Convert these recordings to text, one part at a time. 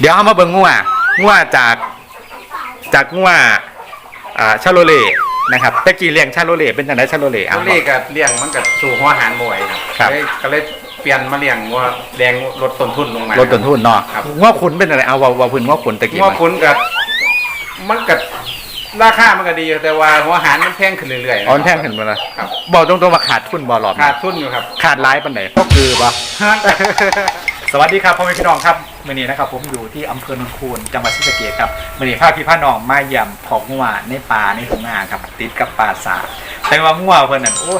เดี๋ยวเอามาเบิ่งงัวงัวจากจากงัวอ่าชาโลเล่นะครับตะกี้เลี้ยงชาโลเล่เป็นจังไดชาโลเล่ตัอะวนี้ก็เลี้ยงมันก็สู่หัวอาหารบ่อยครับครับ เลยก็เลยเปลี่ยนมาเลี้ยงว่าแดงลดต้นทุนลงมา ลดต้นทุนเนาะครับ งัวขุนเป็นจังไดเอาว่าว่าพื้นงัวขุนตะกี้ว่ามันคุณกับมันก็ราคามันก็ดีอยู่แต่ว่าหัวอาหารมันแพงขึ้นเรื่อยๆะ อ่อนแท่งขึ้นมาเลยครับ บอกตรงๆว่าขาดทุนบ่หลอดขาดทุนอยู่ครับ ขาดร้ายปันไหนก็คือบ่ สวัสดีครับพ่อแม่พี่น้องครับ มื่อนี้นะครับผมอยู่ที่อำเภอหนคูนจังหวัดศรีสะเกษครับมื่อนี้พาพี่พาน้องมาเยี่ยมพอกงัวในป่าในทุ่งนาครับติดกับป่าสาแต่ว่างัวเพิ่อนนั่นโอ้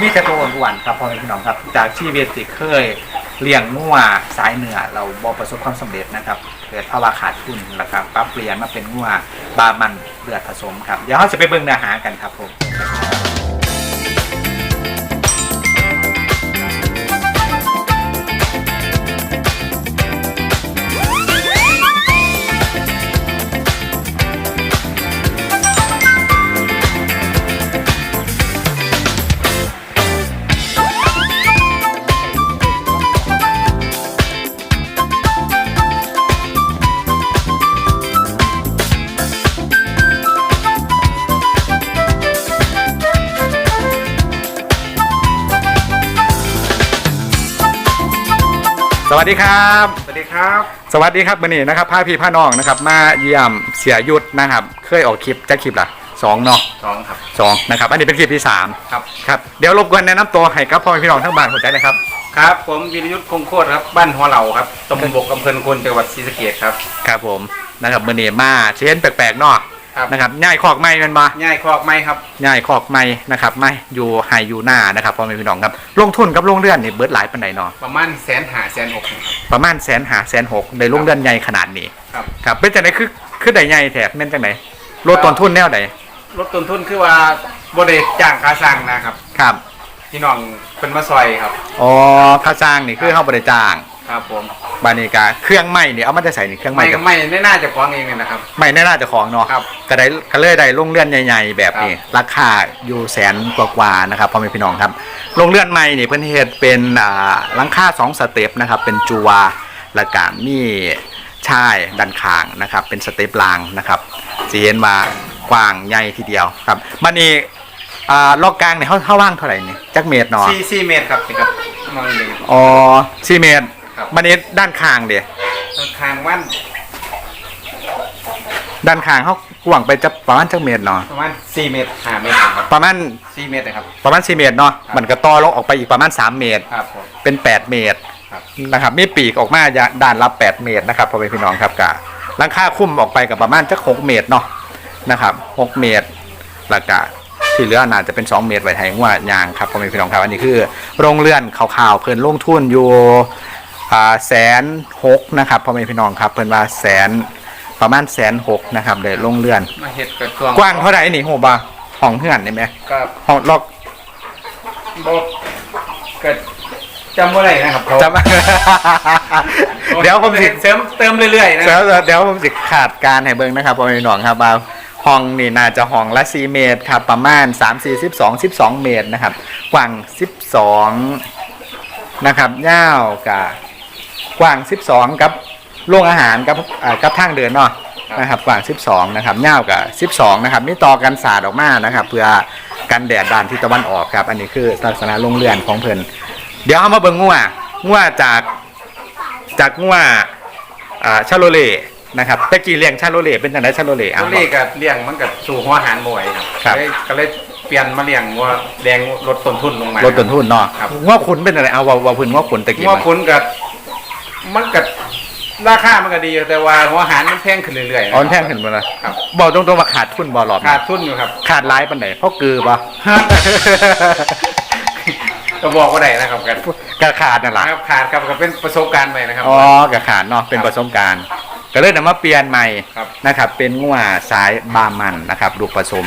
มีแต่ตัวอ้วนๆครับพ่อแม่พี่น้องครับ จากชีวิตที่เคยเลี้ยงงัวสายเหนือเราบ่ประสบความสำเร็จนะครับเกิดภาวะขาดทุนแล้วครับปรับเปลี่ยนมาเป็นงัวบามันเลือดผสมครับเดี๋ยวเราจะไปเบิ่งเนื้อหากันครับผม วัสดีครับ สวัสดีครับ สวัสดีครับวันนี้นะครับพาพี่พาน้องนะครับ มาเยี่ยมเสียยุทธนะครับ เคยออกคลิปจะคลิปละสองเนาะสองครับสองนะครับ อันนี้เป็นคลิปที่สามครับ ครับเดี๋ยวรบกวนแนะนำตัวให้กับพ่อแม่พี่น้องทั้งบ้านเข้าใจนะครับ ครับ ผมวิรยุทธ์คงโคตรครับบ้านหัวเหล่าครับตำบลบกอำเภอคนจังหวัดศรีสะเกษครับครับผมนะครับมื่อนี้มาเชนแปลกๆเนาะ ครับ นะครับง่ายคอกไม้แมันมาง่ายคอกไหมครับง่ายคอกไม้นะครับไม่อยู่ไฮอยู่หน้านะครับพ่อแม่พี่น้องครับ ลงทุนกับลงเลื่อนนี่เบิดหลายปันไหนเนาะประมาณแสนหาแสนหกครับ ประมาณแสนหาแสนหกในลงเลื่อนใหญ่ขนาดนี้ครับ ครับเป็นจังไหนคือคือใดใหญ่แถบเม่นจังไหนลดต้นทุนแนวใดลดต้นทุนคือว่าบริจ้างค่าสร้างนะครับ ครับพี่น้องเป็นมาซอยครับ อ๋อค่าจ้างนี่คือเข้าบริจ้าง ครับผมบานิกาเครื่องไม้นี่เอามาจะใส่นี่เครื่องไม่ไม้ก็กับไม่ไม่น่าจะฟ้องเองเลยนะครับ ไม้แน่าจะของเนาะครับ ก็ได้ก็เลยได้ลงเลื่อนใหญ่ๆแบบนี้ครับราคาอยู่แสนกว่าๆนะครับพ่อแม่พี่น้องครับลงเลื่อนไม้นี่เพิ่นเฮ็ดเป็นอ่าหลังคาสองสเต็ปนะครับเป็นจัวและก็มีชายด้านข้างนะครับ เป็นสเต็ปรางนะครับสิเห็นว่ากว้างใหญ่ทีเดียวครับบัดนี้อ่าล็อกกลางเนี่ยเฮาเฮาว่างเท่าไหร่นี่จักเมตรเนาะ สี่สี่เมตรครับนี่ครับมองเลยอ๋อ4เมตร ครับ บัดนี้ด้านข้างเด้ต้นทางวันด้านข้างเขากว้างไปจะประมาณจักเมตรเนาะประมาณสี่เมตรห้าเมตรครับประมาณสี่เมตรนะครับ ประมาณ4เมตรเนาะครับมันก็ต่อลงออกไปอีกประมาณ 3 เมตร ครับผม เป็น 8 เมตรครับ นะครับมีปีกออกมาอย่าด้านละ8 เมตรนะครับพ่อแม่พี่น้องครับกะหลังคาคุ้มออกไปกับประมาณจัก6เมตรเนาะนะครับ6เมตรแล้วก็ที่เหลือน่าจะเป็น 2 เมตรไว้ให้งัวยางครับพ่อแม่พี่น้องครับอันนี้คือ โรงเรือนข่าวๆเพิ่นลงทุนอยู่ อ่าแสนหกนะครับพ่อแม่พี่น้องครับเพิ่นว่าแสนประมาณแสนหกนะครับเดี๋ยวลงเรือน มาเห็ดกระทรวงกว้างเท่าไหร่นี่โหบ่าห้องเฮือนนี่ไหมก็ห้องล็อกบอกก็จำว่าไรนะครับเขาจำเดี๋ยวผมสิเสริมเติมเรื่อยๆนะเดี๋ยวเดี๋ยวผมสิขาดการให้เบิ่งนะครับพ่อแม่พี่น้องครับว่าห้องนี่น่าจะห้องละ4เมตรครับประมาณ 3 4 12 12 เมตรนะครับกว้าง 12 นะครับยาวกับ กว้าง 12 กับโรงอาหารกับอ่ากับทางเดินเนาะนะครับกว้าง 12 นะครับยาวกับ12 นะครับมีต่อกันสาดออกมานะครับ เพื่อกันแดดด้านที่ตะวันออกครับ อันนี้คือลักษณะโรงเรือนของเพิ่นเดี๋ยวเอามาเบิ่งงัวงัวจากจากงัวอ่าชาโลเล่นะครับตะกี้เลี้ยงชาโลเล่เป็นจังไดชาโลเล่ตัอะวนี้ก็เลี้ยงมันก็สู่หัวอาหารบ่อยครับครับเลยก็เลยเปลี่ยนมาเลี้ยงว่าแดงลดต้นทุนลงมา ลดต้นทุนเนาะครับ งัวขุนเป็นอะไรเอาว่าว่าเพื้นงัวขุนตะกี้ว่ามันคุณกับ มันกับราคามันก็ดีอยู่แต่ว่าหัวอาหารมันแพงขึ้นเรื่อยๆะอ๋อแท่งขึ้นมาเลยครับ บอกตรงๆว่าขาดทุนบ่หลอดขาดทุนอยู่ครับ ขาดร้ายปันไหนเพราะกือบ่ ก็บอกว่าได้นะครับกันกระขาดนั่นแหละครับขาดครับก็เป็นประสบการณ์ใหม่นะครับ อ๋อกระขาดเนาะเป็นครับประสบการณ์ ก็เลยนำมาเปลี่ยนใหม่ครับ นะครับ เป็นงัวสายบามันนะครับลูกผสม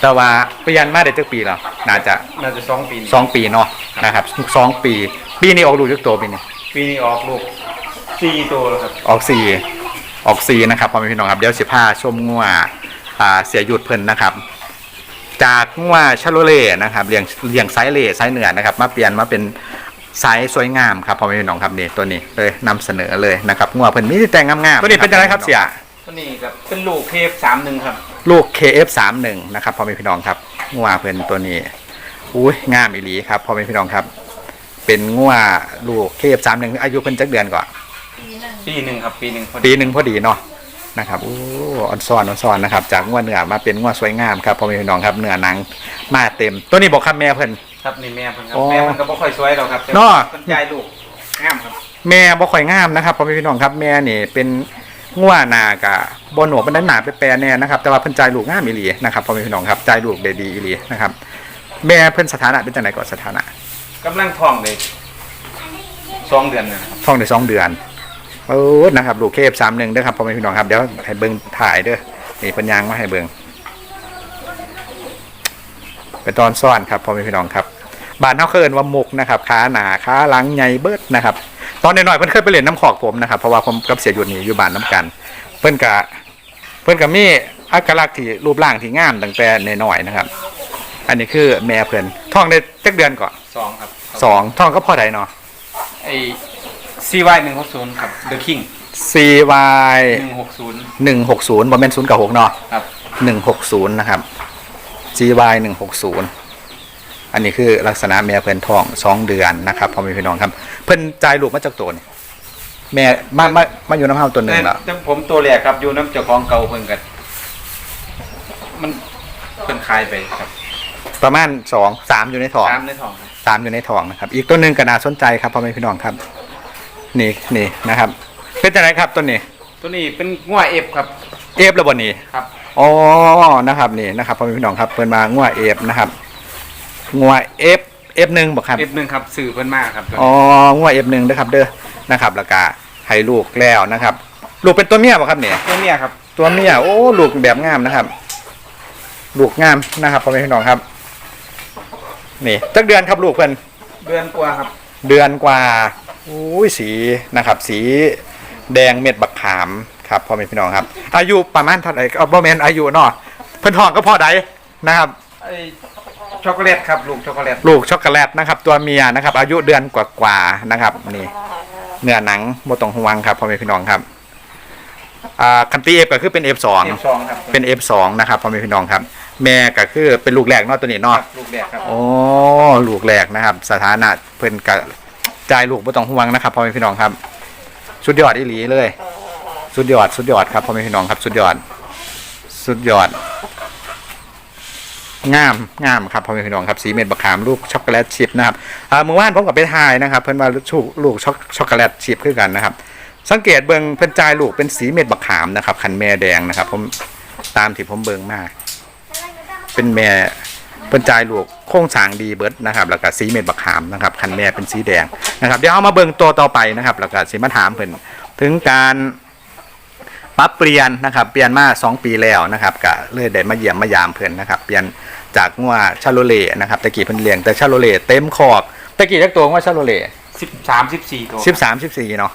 แต่ว่าเปลี่ยนมาได้จักปีแล้วน่าจะน่าจะสองปีนี้สองปีเนาะนะครับสองปี ปีนี้ออกลูกจักตัวปีนี้ปีนี้ออกลูก สี่ตัวแล้วครับออกสี่ออกสี่นะครับพ่อแม่พี่น้องครับเดี๋ยวสิพาชมงัวอ่าเสียหยุดเพิ่นนะครับ จากงัวชาโลเล่นะครับเลี้ยงเลี้ยงไซส์เล่ไซส์เหนือนะครับ มาเปลี่ยนมาเป็นสายสวยงามครับพ่อแม่พี่น้องครับนี่ตัวนี้เลยนำเสนอเลยนะครับงัวเพิ่นมีแต่งงามๆตัวนี้เป็นอะไรครับเสียตัวนี้ครับเป็นลูกเทปสามหนึ่งครับ ลูก KF31 นะครับพ่อแม่พี่น้องครับงัวเพิ่นตัวนี้อุ้ยงามอีหลีครับพ่อแม่พี่น้องครับ เป็นงัวลูก KF31 อายุเพิ่นจักเดือนก่อน ปีหนึ่งครับ ปีหนึ่งพอดีปีหนึ่งพอดีเนาะนะครับโอ้ออนซอนออนซอนนะครับ จากงัวเนื้อมาเป็นงัวสวยงามครับพ่อแม่พี่น้องครับเนื้อหนังมาเต็ม ตัวนี้บอกครับแม่เพิ่น ครับนี่แม่เพิ่นครับอ๋อแม่มันก็บ่ค่อยสวยหรอกครับแต่เนาะเพิ่นใจลูกงามครับ แม่บ่ค่อยงามนะครับพ่อแม่พี่น้องครับแม่นี่เป็นงัวหนากะบ่หนวกเป็นนั้นหนาไปแปรแน่นะครับ แต่ว่าเพิ่นใจายลูกงามอีหลีนะครับพ่อแม่พี่น้องครับใจายลูกได้ดีอีหลีนะครับ แม่เพิ่นสถานะเป็นจังไดก่อนสถานะกำลังท้องเลยสองเดือนนะครับท้องได้สองเดือน โอ้นะครับลูกเคฟสามหนึ่งเด้อครับพ่อแม่พี่น้องครับเดี๋ยวให้เบิ่งถ่ายเด้อนี่เพิ่นยางมาให้เบิ่งเป็นตอนซ่อนครับพ่อแม่พี่น้องครับบ้านเฮาเคยเอิ้นว่ามุกนะครับขาหนาขาหลังใหญ่เบิดนะครับ ตอนน้อยๆเพิ่นเคยไปเล่นน้ำขอกผมนะครับเพราะว่าผมกับเสียหยุดนี่อยู่บ้านน้ำกัน เพิ่นกะเพิ่นก็มีอักลักษณ์ที่รูปร่างที่งามตั้งแต่น้อยๆนะครับ อันนี้คือแม่เพิ่นท้องได้จักเดือนก่อนสองครับสองท้องก็พอได้เนาะไอ้ CY หนึ่งหกศูนย์ครับ The King CY หนึ่งหกศูนย์หนึ่งหกศูนย์บอมเมนศูนย์กับหกเนาะครับหนึ่งหกศูนย์นะครับ GY หนึ่งหกศูนย์อันนี้คือลักษณะแม่เพิ่นท้องสองเดือนนะครับพ่อแม่พี่น้องครับ เพิ่นจ่ายลูกมาจากตัวนี่แม่มามามาอยู่น้ำเฮาตัวหนึ่งแล้วแต่ผมตัวแรกครับอยู่น้ำเจ้าของเก่าเพิ่นกันมันเพิ่นขายไปครับประมาณสองสามอยู่ในท้อง ตามในท้องครับ สามอยู่ในท้องนะครับ อีกตัวหนึ่งก็น่าสนใจครับพ่อแม่พี่น้องครับ นี่นี่นะครับ เป็นจังไรครับตัวนี้ตัวนี้เป็นงัวเอฟครับเอฟระบนี่ครับอ๋อนะครับนี่นะครับพ่อแม่พี่น้องครับเพิ่นมางัวเอฟนะครับงัวเอฟเอฟหนึ่งบอกครับเอฟหนึ่งครับสื่อเพิ่นมากครับตัวอ๋อนี้งัวเอฟหนึ่งนะครับเด้อนะครับแล้วก็ให้ลูกแล้วนะครับ ลูกเป็นตัวเมียบ่ครับเนี่ยตัวเนี้ยครับ ตัวเมียโอ้ลูกแบบงามนะครับ ลูกงามนะครับพ่อแม่พี่น้องครับ นี่จักเดือนครับลูกเพิ่นเดือนกว่าครับ เดือนกว่า อุ้ยสีนะครับสีแดงเม็ดบักขามครับพ่อแม่พี่น้องครับ อายุประมาณเท่าไหร่เอาบ่แม่นอายุเนาะเพิ่นท้องก็พอได้นะครับ ไอ้ช็อกโกแลตครับลูกช็อกโกแลตลูกช็อกโกแลตนะครับตัวเมียนะครับ อายุเดือนกว่าๆนะครับนี่เนื้อหนังบ่ต้องห่วงครับพ่อแม่พี่น้องครับอ่าคันตีเอฟก็คือเป็น F2 เอฟสองครับเป็น F2 นะครับพ่อแม่พี่น้องครับ แม่ก็คือเป็นลูกแรกเนาะตัวนี้คเนาะรับลูกแรกครับ โอ้ลูกแรกนะครับ สถานะเพิ่นกะ จ่ายลูกบ่ต้องห่วงนะครับพ่อแม่พี่น้องครับ สุดยอดอีหลีเลย สุดยอด สุดยอดครับพ่อแม่พี่น้องครับ สุดยอด สุดยอดงามงามครับพ่อแม่พี่น้องครับสีเม็ดบักขามลูกช็อกโกแลตชิพนะครับอ่าเมื่อวานผมกับไปทายนะครับ เพิ่นว่าลูกลูกช็อกช็อกโกแลตชิพคือกันนะครับ สังเกตเบิงเพิ่นจายลูกเป็นสีเม็ดบักขามนะครับคันแม่แดงนะครับ ผมตามที่ผมเบิงมาก เป็นแม่ เพิ่นจ่ายลูกโค้งสร้างดีเบิดนะครับแล้วก็สีเม็ดบักขามนะครับคันแม่เป็นสีแดงนะครับเดี๋ยวเอามาเบิ่งตัวต่อไปนะครับแล้วก็สิมาถามเพิ่นถึงการปรับเปลี่ยนนะครับเปลี่ยนมา 2 ปีแล้วนะครับก็เลยได้มาเยี่ยมมายามเพิ่นนะครับเปลี่ยนจากงัวชาโลเล่นะครับตะกี้เพิ่นเลี้ยงแต่ชาโลเล่เต็มคอกตะกี้จักตัวงัวชาโลเล่สิบสามสิบสี่ตัว13 14เนาะ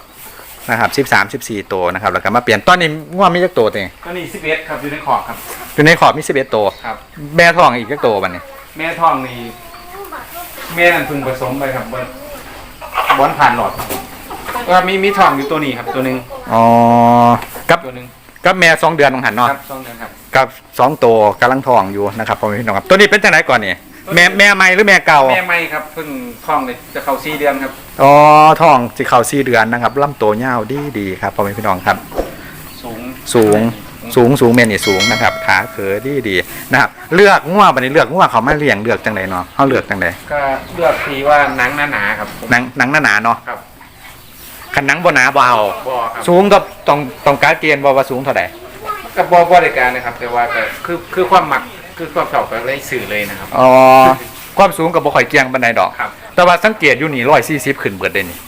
นะครับ13 14ตัวนะครับแล้วก็มาเปลี่ยนตอนนี้งัวมีจักตัวเองตัวนี้สิบเอ็ดครับอยู่ในขอบครับ อยู่ในขอบมี11ตัวครับ แม่ท้องอีกจักตัวบัดนี้แม่ท้องนี่แม่นั่นเพึ่งผสมไปครับเบิ้ลบอนผ่านหลอดก็มีมีท้องอยู่ตัวนี้ครับ ตัวหนึ่งอ๋อกับตัวหนึ่งกับแม่สองเดือนของหันคเนาะรับสองเดือนครับกับสองตัวกำลังท้องอยู่นะครับพ่อแม่พี่น้องครับตัวนี้เป็นจังไดก่อนนี่ แม่แม่ใหม่หรือแม่เก่า แม่ไม่ครับเพิ่งท้องเลยจะเข้าสี่เดือนครับอ๋อทองสิเข้าสี่เดือนนะครับลำตัวยาวดีดีๆครับพ่อแม่พี่น้องครับ สูงสูงสูงสูงเมนนี่สูงนะครับขาเขอดีดีๆนะครับเลือกง่วบันนี้เลือกง่วเขามาเลี้ยงเลือกจังไดเนาะเขาเลือกจังไดก็เลือกทีว่าหนังหนาๆครับผมหนังหนังหนาๆเนาะครับคันหนังบ่หนาบ่เอาบอครับสูงก็ต้องต้องการเกณฑ์บ่ว่าสูงเท่าใดกับบอบริการนะครับ แต่ว่าก็คือคือความหมัก คือความชอบก็เลยสื่อเลยนะครับ อ๋อความสูงก็บ่ค่อยเกี่ยงปานใดดอก ครับ แต่ว่าสังเกตอยู่นี่140ขึ้นเบิดเด้นี่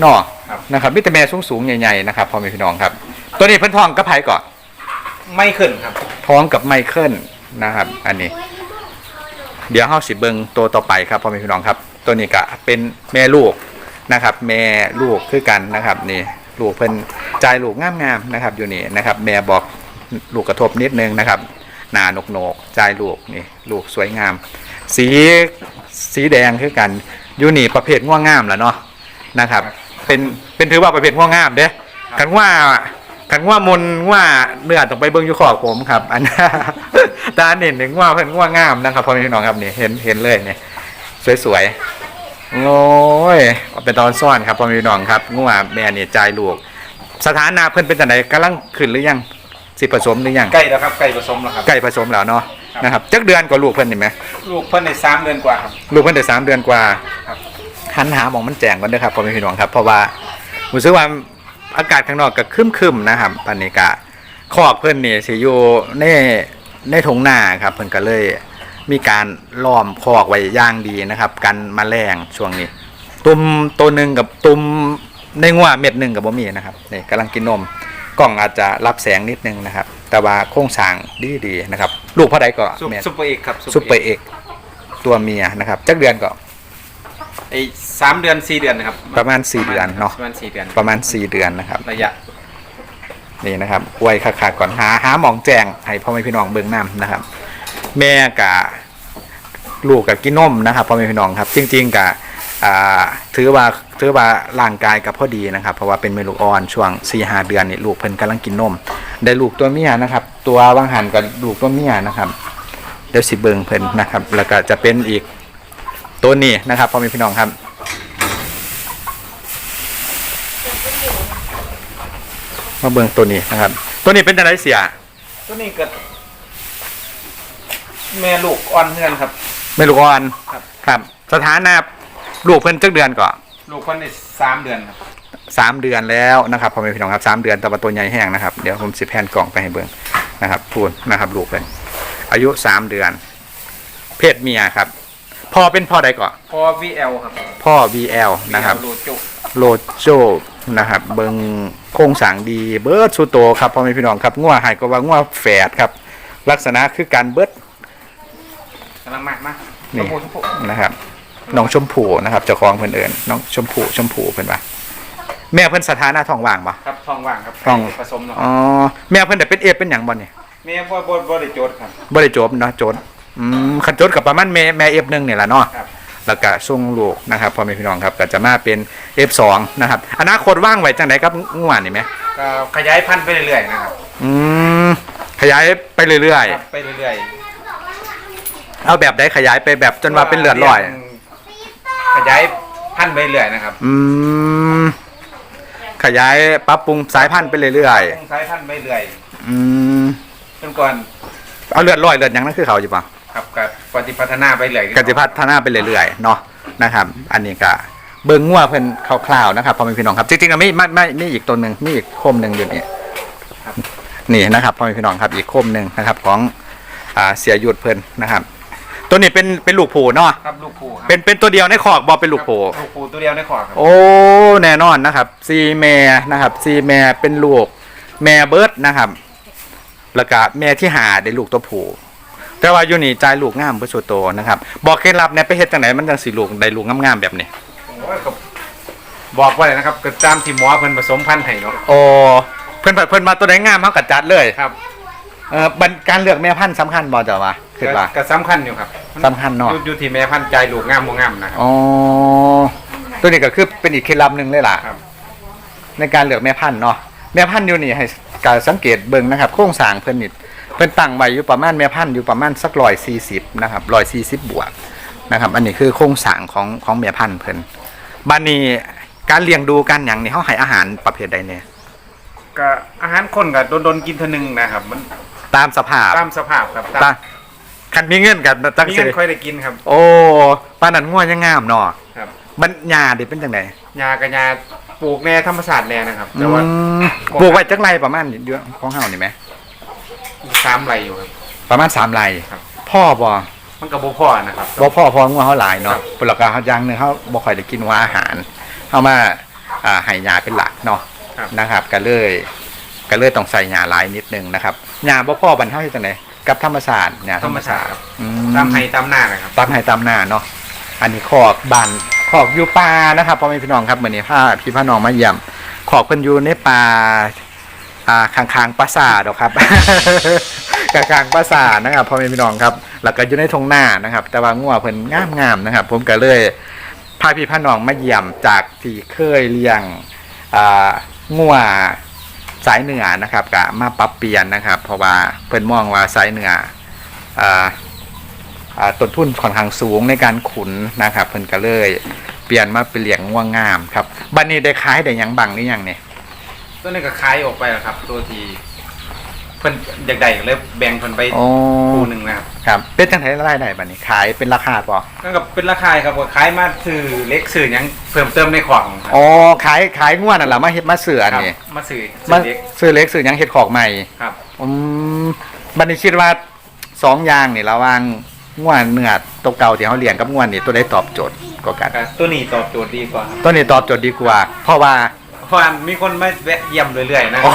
เนาะครับ นะครับมีแต่แม่สูงๆใหญ่ๆนะครับพ่อแม่พี่น้องครับ ตัวนี้เพิ่นท้องกับไผก่อนไม่ขึ้นครับ ท้องกับไมเคิลนะครับ อันนี้ เดี๋ยวเฮาสิเบิงตัวต่อไปครับพ่อแม่พี่น้องครับ ตัวนี้ก็เป็นแม่ลูกนะครับ แม่ลูกคือกันนะครับนี่ลูกเพิ่นใจายลูกงามๆนะครับ อยู่นี่นะครับ แม่บอกลูกกระทบนิดนึงนะครับ หน้าหนกๆใจายลูกนี่ลูกสวยงาม สีสีแดงคือกันอยู่นี่ประเภทง่วงงามแหละเนาะนะครับครับ เป็นเป็นถือว่าประเภทง่วงงามเด้ครับกันว่ากันว่ามนว่าเนื้อต้องไปเบิ่งอยู่ขอบผมครับ อันตาเน่นถึงว่าเพิ่นง่วงงามนะครับพ่อแม่พี่น้องครับนี่เห็นเห็นเลยเนี่ยสวยๆโอ้ยเป็นตอนซ่อนครับพ่อแม่พี่น้องครับง่วงแม่เนี่ยใจลูก สถานะเพิ่นเป็นจังไดกำลังขึ้นหรือยัง สิผสมหรือยังใกล้แล้วครับใกล้ผสมแล้วครับ ใกล้ผสมแล้วเนาะครับ นะครับจักเดือนกว่าลูกเพิ่นนี่ไหมลูกเพิ่นในสามเดือนกว่าครับ ลูกเพิ่นได้สามเดือนกว่าครับ หันหาหมองมันแจ้งกันเด้อครับพ่อแม่พี่น้องครับเพราะว่ารู้สึกว่าอากาศข้างนอกก็ครึมๆนะครับปานนี้ก็คอกเพิ่นนี่สิอยู่ในในทงนาครับเพิ่นก็เลย มีการล้อมคอกไว้อย่างดีนะครับ กันแมลงช่วงนี้ ตุ่มตัวหนึ่งกับตุ่มในงัวเม็ดหนึ่งกับบ่มีนะครับนี่กำลังกินนม กล้องอาจจะรับแสงนิดนึงนะครับ แต่ว่าโครงสร้างดีๆนะครับ ลูกพ่อใดก็ซุปแม่นซุปเปอร์เอกครับซุปเปอร์เอกตัวเมียนะครับจักเดือนก็ไอ้สามเดือนสี่เดือนนะครับประมาณ4เดือนเนาะประมาณสี่เดือนประมาณ4เดือนนะครับระยะนี่นะครับอวยขาดๆก่อนหาหาหมองแจงให้พ่อแม่พี่น้องเบิ่งน้ำนะครับ แม่กับลูกกับกินนมนะครับพ่อแม่พี่น้องครับ จริง ๆกับอ่า ถือว่าถือว่าร่างกายกับพอดีนะครับ เพราะว่าเป็นเมลูกอ่อนช่วง4 5เดือนนี่ลูกเพิ่นกำลังกินนม ได้ลูกตัวเมียนะครับ ตัววางหันกับลูกตัวเมียนะครับเดี๋ยวสิเบิ่งเพิ่นนะครับ แล้วก็จะเป็นอีกตัวนี้นะครับพ่อแม่พี่น้องครับมาเบิ่งตัวนี้นะครับ ตัวนี้เป็นจังไดเสีย ตัวนี้เกิดแม่ลูกอ่อนเพื่อนครับไม่ลูกอ่อนครับ ครับ สถานะ ลูกเพิ่นจักเดือนก่อนลูกเพิ่นในสามเดือนครับสามเดือนแล้วนะครับพ่อแม่พี่น้องครับสามเดือนแต่ว่าตัวใหญ่แห้งนะครับเดี๋ยวผมสิแพนกล่องไปให้เบิ่งนะครับพูนนะครับลูกเพิ่นอายุสามเดือน เพศเมียครับพ่อเป็นพ่อใดก่อนพอ VL ครับพ่อ VL นะครับ VL โลโจโลโจนะครับเบิงโครงสร้างดีเบิร์ดสุโตครับพ่อแม่พี่น้องครับงัวหายก็ว่างัวแฝดครับ ลักษณะคือการเบิร์ดกำลังมากมากนี่ชมพูชมพูนะครับ น้องชมพูนะครับเจ้าของเพิ่นเอิญน้องชมพูชมพูเพิ่นว่าแม่เพิ่นสถานะท้องว่างปะครับทองว่างครับทองผสมเนาะอ๋อแม่เพิ่นได้เป็นเอฟเป็นหยังบ่เนี่ยแม่บ่บ่บ่ได้โจทย์ครับบ่ได้จบเนาะโจทย์อืมคันโจทย์กับประมาณแม่แม่เอฟหนึงนี่แหละเนาะครับแล้วก็ส่งลูกนะครับพ่อแม่พี่น้องครับก็จะมาเป็น F2 นะครับอนาคตว่างไว้จังไดครับงัวนี่ไหมก็ขยายพันธุ์ไปเรื่อยๆนะครับอืมขยายไปเรื่อยครับไปเรื่อยๆเอาแบบใดขยายไปแบบจนว่าเป็นเลือดลอย ขยายพันธุ์ไปเรื่อยนะครับอืมขยายปรับปรุงสายพันธุ์ไปเรื่อยต้องใช้พันธุ์ไปเรื่อยๆอืมจนก่อนเอาเลือดลอยเลือดหยังนั่นคือเขาอยู่ปะ ครับกับปฏิพัฒนาไปเรื่อยกติพัฒนาไปเรื่อยๆเนาะนะครับ อันนี้ก็เบิ้งงัวเพิ่นคร่าวๆนะครับพ่อแม่พี่น้องครับจริงๆแล้วไม่ไม่ไม่ไม่อีกตัวหนึ่งมีอีกโคมหนึ่งอยู่นี่นี่นะครับพ่อแม่พี่น้องครับอีกโคมหนึ่งนะครับ ของอ่าเสียหยุดเพิ่นนะครับ ตัวนี้เป็นเป็นลูกผูเนาะครับลูกปูครับเป็นเป็นตัวเดียวในคอกบอเป็นลูกผูลูกปูตัวเดียวในขอครับโอ้แน่นอนนะครับซีแม่นะครับซีแม่เป็นลูกแม่เบิร์ดนะครับแล้วก็แม่ที่หาได้ลูกตัวผู้แต่ว่าอยู่นี่ใจายลูกงามเพื่อสุดโตนะครับ บอกเคล็ดลับเนี่ยไปเฮ็ดจังไหนมันจังสิลูกได้ลูกงามๆแบบนี้โอ้ยก็บอกไว้เลยนะครับก็ตามที่หมอเพิ่นผสมพันธุ์ให้เนาะโอ้เพิ่นเพิ่นมาตัวไหนงามเฮาก็จัดเลยครับเออบันการเลือกแม่พันธุ์สำคัญบ่จ้ะวะ คิดว่าก็สำคัญอยู่ครับสำคัญเนาะอยู่อยู่ที่แม่พันธุ์ใจลูกงามบ่งามนะครับอ๋อตัวนี้ก็คือเป็นอีกเคล็ดลับหนึงเลยล่ะครับในการเลือกแม่พันธุ์เนาะแม่พันธุ์อยู่นี่ให้การสังเกตเบิ่งนะครับ โครงสร้างเพิ่นนี่เพิ่นตั้งไว้อยู่ประมาณแม่พันธุ์อยู่ประมาณสัก140นะครับ140บวกนะครับ อันนี้คือโครงสร้างของของแม่พันธุ์เพิ่นบัดนี้การเลี้ยงดูการหยังนี่เฮาให้อาหารประเภทใดเนี่ยก็อาหารคนก็โดนๆกินเท่านึงนะครับ มันตามสภาพตามสภาพครับตา คันมีเงินกันจังมีสิเงินค่อยได้กินครับ โอ้ปานนั้นงัวยังงามเนาะครับมันหญ้าดิเป็นจังไดยากระยาปลูกแน่ธรรมศาสตร์แน่นะครับอืแต่ว่ามปลูกไว้จักไรประมาณเดือนของเฮานี่ไหม สามไรอยู่ครับ ประมาณ3ไร่ครับ พ่อบ่มันก็บ่พอนะครับ บ่พ่อพองัวเขาหลายเนาะครับ ปลากาเขาอย่างหนึงเขาบ่ค่อยได้กินว่าอาหารเขามาอ่าให้ยาเป็นหลักเนาะครับนะครับ ก็เลยก็เลยต้องใส่ยาหลายนิดนึงนะครับยาบ่พ่อบรรเทาที่จังได กับธรรมศาสตร์ยาธรรมศาสตร์ครับอืตามให้ตามหน้าเลยครับตามให้ตามหน้าเนาะอันนี้ขอกบ้านขอกอยู่ป่านะครับพ่อแม่พี่น้องครับมื้อนี้พาพี่พาน้องมาเยี่ยมขอกเพิ่นอยู่ในป่าอ่าข้างๆปราสาทดอกครับ ข้างๆปราสาทนะครับพ่อแม่พี่น้องครับแล้วก็อยู่ในทงหน้านะครับ แต่ว่างัวเพิ่นงามๆนะครับ ผมก็เลยพาพี่พาน้องมาเยี่ยมจากที่เคยเลี้ยงอ่างัว สายเหนือนะครับกะมาปรับเปลี่ยนนะครับ เพราะว่าเพิ่นมองว่าสายเหนืออ่าอ่าต้นทุนค่อนข้างสูงในการขุนนะครับ เพิ่นก็เลยเปลี่ยนมาเป็นเหลียงง่วงงามครับบัดนี้ได้ขายได้ยังบังหรือยังเนี่ยตัวนี้ก็ขายออกไปแล้วครับ ตัวที่ เพิ่นอยากได้ก็เลยแบ่งเพิ่นไปอ๋อคู่หนึ่งนะครับครับเป็นจังไดรายได้บัดนี้ขายเป็นราคาป่ะนั่นก็เป็นราคาครับว่าขายมาซื้อเล็กซื้อหยังเพิ่มเติมในของครับอ๋อขายขายงัวนั่นแหละมาเฮ็ดมาเสืออันนี้ครับมาซื้อซื้มาอเล็กซื้อเล็กซื้อหยังเฮ็ดของใหม่ ครับ อืมบัดนี้คิดว่าสองอย่างนี่ระหว่างงัวเนื้อตัวเก่าที่เฮาเลี้ยงกับงัวนี่ตัวใดตอบโจทย์กว่ากัน ก็ตัวนี้ตอบโจทย์ดีกว่าครับตัวนี้ตอบโจทย์ดีกว่า เพราะว่า เพราะว่ามีคนมาแวะเยี่ยมเรื่อยๆนะโอ้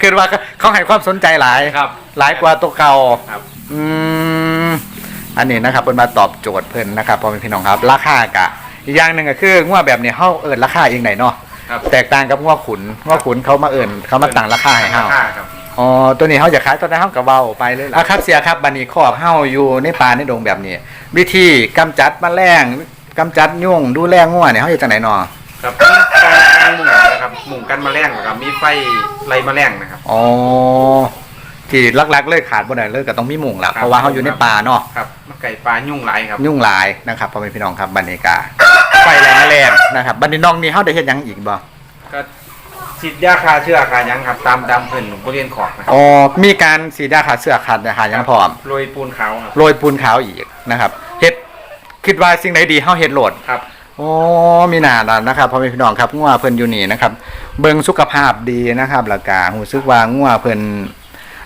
คือว่าเขาให้ความสนใจหลายครับ หลายกว่าตัวเก่าครับ อืมอันนี้นะครับเพิ่นมาตอบโจทย์เพิ่นนะครับพ่อแม่พี่น้องครับราคากะอีกอย่างหนึ่งก็คืองัวแบบนี้เฮาเอิ้นราคาเองไหนเนาะครับแตกต่างกับงัวขุนงัวขุนเขามาเอิ้นเขามาตั้งราคาให้เฮาราคาครับ อ๋อ ตัวนี้เฮาจะขายตัวนั้นเฮาก็เว้าไปเลยล่ะอะครับเสียครับบัดนี้คอกเฮาอยู่ในป่าในดงแบบนี้ วิธีกำจัดแมลง กำจัดยุงดูแลงัวเนี่ยเฮาเฮ็ดจังได๋เนาะครับมีการตั้งมุงนะครับมุงกันแมลงนะครับมีไฟไล่แมลงนะครับอ๋อที่ลักๆเลยขาดบ่ได้เลยก็ต้องมีหมุงล่ะครับเพราะว่าเฮาอยู่ในป่าเนาะครับมาไก่ปลายุ่งหลายครับยุ่งหลายนะครับพ่อแม่พี่น้องครับบัดนี้กาไฟแรงแรงนะครับบัดนี้น้องนี่เฮาได้เฮ็ดหยังอีกบ่ก็ฉีดยาคาเชื้อคาหยังครับตามตามเพิ่นบริเวณขอบนะครับอ๋อมีการสีดยาขาดเสื้อขาดอาหารหยังพร้อมโรยปูนขาวครับโรยปูนขาวอีกนะครับเฮ็ด คิดว่าสิ่งใดดีเฮาเฮ็ดโหลดครับโอ้มีหน้าล่ะนะครับพ่อแม่พี่น้องครับงัวเพิ่นอยู่นี่นะครับ เบิ่งสุขภาพดีนะครับแล้วก็รู้สึกว่างัวเพิ่น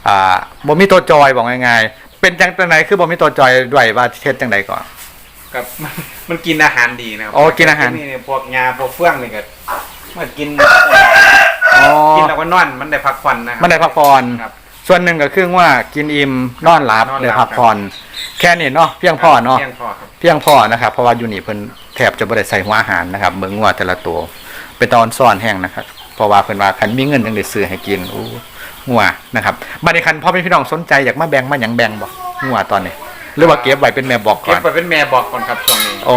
อ่าบ่มีตัวจอยบอกง่ายๆเป็นจังไดคือบ่มีตัวจอยด้วยว่าเฮ็ดจังไดก่อนกับมันมันกินอาหารดีนะครับอ๋อกินอาหาร นี่พวกยาพวกเฟื่องนี่ก็มันกินอ๋อกินแล้วก็นอนมันได้พักผ่อนนะครัมันได้พักผ่อนครับส่วนหนึ่งก็คือว่ากินอิ่มนอนหลับนอนหลับได้พักผ่อนแค่นี้เนาะเพียงพอเนาะเพียงพอครับเพียงพอนะครับเพราะว่าอยู่นี่เพิ่นแทบจะบ่ได้ใส่หัวอาหารนะครับเบิ่งงัวแต่ละตัว เป็นตอนซ่อนแห้งนะครับเพราะว่าเพิ่นว่าคันมีเงินจังได้ซื้อให้กินอู้งัวนะครับบัดนี้คันพ่อแม่พี่น้องสนใจอยากมาแบ่งมาหยังแบ่งบ่งัวตอนนี้ หรือว่าเก็บไว้เป็นแม่บอกก่เก็อบนไปเป็นแม่บอกก่อนครับตรงนี้โอ้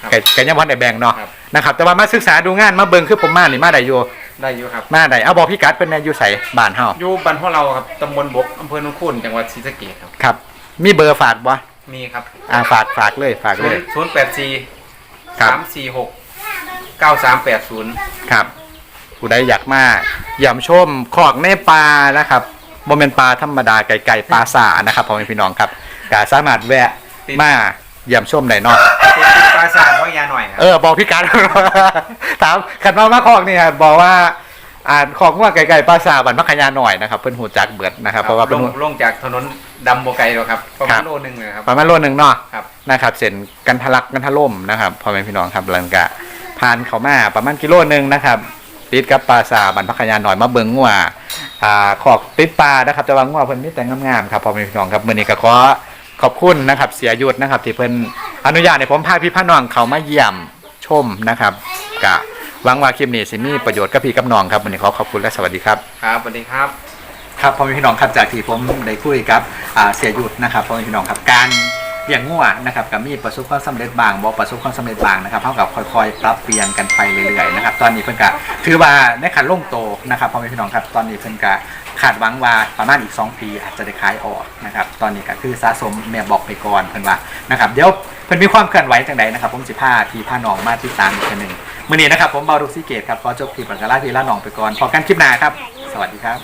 ครับแกแกยังบ่ทันได้แบ่งเนาะครับนะครับแต่ว่ามาศึกษาดูงานมาเบิ่งคือผมมานี่มาได้อยู่ได้อยู่ครับมาได้เอาบอกพี่กัดเป็นแน่อยู่ไสบ้านเฮาอยู่บ้านพวกเราครับตำบลบกอำเภอนุ่นคูนจังหวัดศรีสะเกษครับครับมีเบอร์ฝากบ่ มีครับอ่าฝากฝากเลยฝากเลย ศูนย์แปดสี่ครับ สามสี่หกเก้าสามแปดศูนย์ครับ ผู้ใดอยากมาเยี่ยมชมขอกในปลานะครับโมเมนปลาธรรมดาไก่ไก่ปลาสานะครับพ่อแม่พี่น้องครับก็สามารถแวะมาเยี่ยมชมได้เนาะติดติดปลาสาดว่ายาหน่อยครัเออบอกพี่กัดถามขันมามาขอกนี่ครับบอกว่า อ่านของว่าไก่ไก่ปลาสาบันพักขยาหน่อยนะครับเพิ่นหูจักเบิดนะครับเพราะว่าเป็นลงหู ลงจากถนนดำโบไกแล้วครับประครัมาณบ โลนึงเลยครับ ประมาณโลนึงเนาะครับ นะครับเส้นกันทะลักกันทะล่มนะครับพ่อแม่พี่น้องครับหลังกะผ่านเขามาประมาณกิโลหนึงนะครับติดกับปลาสาบันพักขยาหน่อยมาเบิงงัวอ่าขอกติดปลานะครับแต่ว่างัวเพิ่นมีแต่งามๆครับพ่อแม่พี่น้องครับมื้อนี้ก็ขอขอบคุณนะครับเสียยุทธนะครับที่เพิ่นอนุญาตให้ผมพาพี่พาน้องเขามาเยี่ยมชมนะครับกะ หวังว่าคลิปนี้สิมีประโยชน์กับพี่กับน้องครับมื้อนี้ขอขอบคุณและสวัสดีครับ ครับสวัสดีครับ ครับพ่อแม่พี่น้องครับจากที่ผมได้คุยกับอ่าเสียหยุดนะครับพ่อแม่พี่น้องครับการเลี้ยงงัวนะครับกับมีประสบความสำเร็จบางบ่ประสบความสำเร็จบางนะครับเท่ากับค่อยๆ ปรับเปลี่ยนกันไปเรื่อยๆนะครับตอนนี้เพิ่นก็ถือว่าในขันลงโตนะครับพ่อแม่พี่น้องครับตอนนี้เพิ่นก็คาดหวังว่าประมาณอีก 2 ปีอาจจะได้ขายออกนะครับตอนนี้ก็คือสะสมแม่บอกไปก่อนเพิ่นว่านะครับเดี๋ยวเพิ่นมีความเคลื่อนไหวจังใดนะครับผมสิพาพี่พาน้องมาติดตามอีกทีหนึง มื่อนี้นะครับผมเบารุกซิเกตครับขอจบคลิปแล้วก็ลาพี่ลาน้องไปก่อนพบกันคลิปหน้าครับ สวัสดีครับ